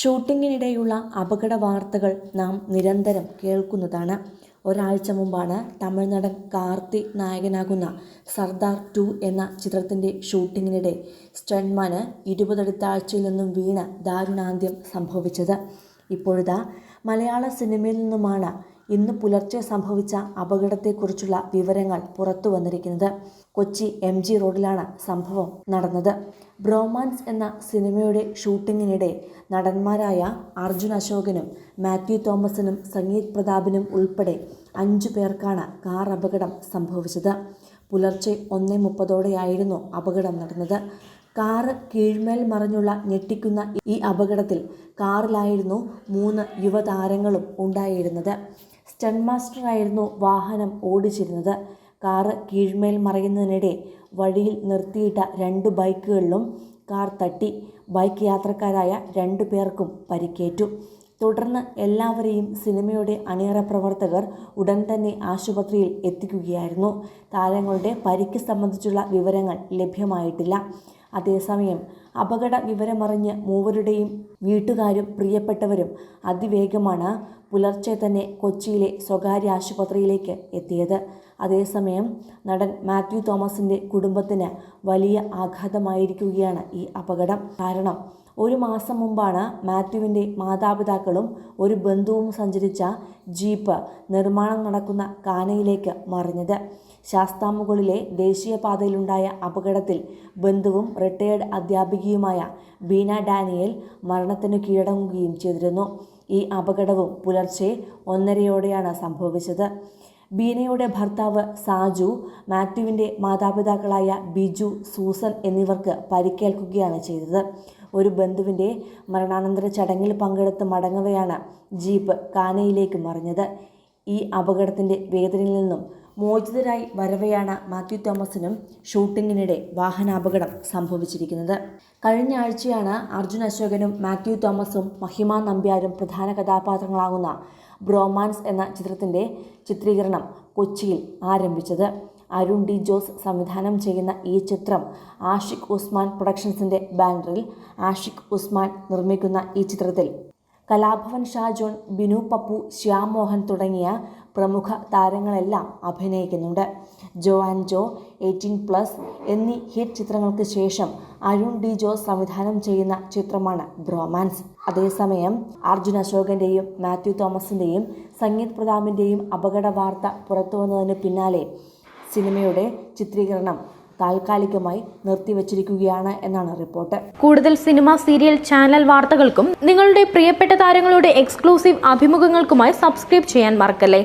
ഷൂട്ടിങ്ങിനിടെയുള്ള അപകട വാർത്തകൾ നാം നിരന്തരം കേൾക്കുന്നതാണ്. ഒരാഴ്ച മുമ്പാണ് തമിഴ്നടൻ കാർത്തി നായകനാകുന്ന സർദാർ ടു എന്ന ചിത്രത്തിന്റെ ഷൂട്ടിങ്ങിനിടെ സ്റ്റൺമാന് ഇരുപതടുത്താഴ്ചയിൽ നിന്നും വീണ് ദാരുണാന്ത്യം സംഭവിച്ചത്. ഇപ്പോഴിതാ മലയാള സിനിമയിൽ നിന്നുമാണ് ഇന്ന് പുലർച്ചെ സംഭവിച്ച അപകടത്തെക്കുറിച്ചുള്ള വിവരങ്ങൾ പുറത്തു വന്നിരിക്കുന്നത് കൊച്ചി എം ജി റോഡിലാണ് സംഭവം നടന്നത്. ബ്രോമാൻസ് എന്ന സിനിമയുടെ ഷൂട്ടിങ്ങിനിടെ നടന്മാരായ അർജുൻ അശോകനും മാത്യു തോമസിനും സംഗീത് പ്രതാപിനും ഉൾപ്പെടെ അഞ്ചു പേർക്കാണ് കാർ അപകടം സംഭവിച്ചത്. പുലർച്ചെ ഒന്നേ മുപ്പതോടെയായിരുന്നു അപകടം നടന്നത്. കാറ് കീഴ്മേൽ മറിഞ്ഞുള്ള ഞെട്ടിക്കുന്ന ഈ അപകടത്തിൽ കാറിലായിരുന്നു മൂന്ന് യുവതാരങ്ങളും ഉണ്ടായിരുന്നത്. സ്റ്റണ്ട് മാസ്റ്ററായിരുന്നു വാഹനം ഓടിച്ചിരുന്നത്. കാറ് കീഴ്മേൽ മറയുന്നതിനിടെ വഴിയിൽ നിർത്തിയിട്ട രണ്ട് ബൈക്കുകളിലും കാർ തട്ടി ബൈക്ക് യാത്രക്കാരായ രണ്ടു പേർക്കും പരിക്കേറ്റു. തുടർന്ന് എല്ലാവരെയും സിനിമയുടെ അണിയറ പ്രവർത്തകർ ഉടൻ തന്നെ ആശുപത്രിയിൽ എത്തിക്കുകയായിരുന്നു. താരങ്ങളുടെ പരിക്ക് സംബന്ധിച്ചുള്ള വിവരങ്ങൾ ലഭ്യമായിട്ടില്ല. അതേസമയം അപകട വിവരമറിഞ്ഞ് മൂവരുടെയും വീട്ടുകാരും പ്രിയപ്പെട്ടവരും അതിവേഗമാണ് പുലർച്ചെ തന്നെ കൊച്ചിയിലെ സ്വകാര്യ ആശുപത്രിയിലേക്ക് എത്തിയത്. അതേസമയം നടൻ മാത്യു തോമസിന്റെ കുടുംബത്തിന് വലിയ ആഘാതമായിരിക്കുകയാണ് ഈ അപകടം. കാരണം ഒരു മാസം മുമ്പാണ് മാത്യുവിന്റെ മാതാപിതാക്കളും ഒരു ബന്ധുവും സഞ്ചരിച്ച ജീപ്പ് നിർമ്മാണം നടക്കുന്ന കാനയിലേക്ക് മറിഞ്ഞത്. ശാസ്താമുകളിലെ ദേശീയപാതയിലുണ്ടായ അപകടത്തിൽ ബന്ധുവും റിട്ടയേർഡ് അധ്യാപികയുമായ ബീന ഡാനിയൽ മരണത്തിന് കീഴടങ്ങുകയും ചെയ്തിരുന്നു. ഈ അപകടവും പുലർച്ചെ ഒന്നരയോടെയാണ് സംഭവിച്ചത്. ബീനയുടെ ഭർത്താവ് സാജു മാത്യുവിന്റെ മാതാപിതാക്കളായ ബിജു സൂസൻ എന്നിവർക്ക് പരിക്കേൽക്കുകയാണ് ചെയ്തത്. ഒരു ബന്ധുവിന്റെ മരണാനന്തര ചടങ്ങിൽ പങ്കെടുത്ത് മടങ്ങവെയാണ് ജീപ്പ് കാനയിലേക്ക് മറിഞ്ഞത്. ഈ അപകടത്തിന്റെ വേദനയിൽ നിന്നും മോചിതരായി വരവെയാണ് മാത്യു തോമസിനും ഷൂട്ടിങ്ങിനിടെ വാഹനാപകടം സംഭവിച്ചിരിക്കുന്നത്. കഴിഞ്ഞ ആഴ്ചയാണ് അർജുൻ അശോകനും മാത്യു തോമസും മഹിമ നമ്പ്യാരും പ്രധാന കഥാപാത്രങ്ങളാകുന്ന ബ്രോമാൻസ് എന്ന ചിത്രത്തിന്റെ ചിത്രീകരണം കൊച്ചിയിൽ ആരംഭിച്ചത്. അരുൺ ഡി ജോസ് സംവിധാനം ചെയ്യുന്ന ഈ ചിത്രം ആഷിഖ് ഉസ്മാൻ പ്രൊഡക്ഷൻസിന്റെ ബാനറിൽ ആഷിഖ് ഉസ്മാൻ നിർമ്മിക്കുന്ന ഈ ചിത്രത്തിൽ. കലാഭവൻ ഷാജോൺ ബിനു പപ്പു ശ്യാം മോഹൻ തുടങ്ങിയ പ്രമുഖ താരങ്ങളെല്ലാം അഭിനയിക്കുന്നുണ്ട്. Jo and Jo eighteen plus എന്നീ ഹിറ്റ് ചിത്രങ്ങൾക്ക് ശേഷം അരുൺ ഡി ജോസ് സംവിധാനം ചെയ്യുന്ന ചിത്രമാണ് ബ്രോമാൻസ്. അതേസമയം അർജുൻ അശോകന്റെയും മാത്യു തോമസിന്റെയും സംഗീത് പ്രതാപിന്റെയും അപകട വാർത്ത പുറത്തു വന്നതിന് പിന്നാലെ സിനിമയുടെ ചിത്രീകരണം താൽക്കാലികമായി നിർത്തിവച്ചിരിക്കുകയാണ് എന്നാണ് റിപ്പോർട്ട്. കൂടുതൽ സിനിമ സീരിയൽ ചാനൽ വാർത്തകൾക്കും നിങ്ങളുടെ പ്രിയപ്പെട്ട താരങ്ങളുടെ എക്സ്ക്ലൂസീവ് അഭിമുഖങ്ങൾക്കുമായി സബ്സ്ക്രൈബ് ചെയ്യാൻ മറക്കല്ലേ?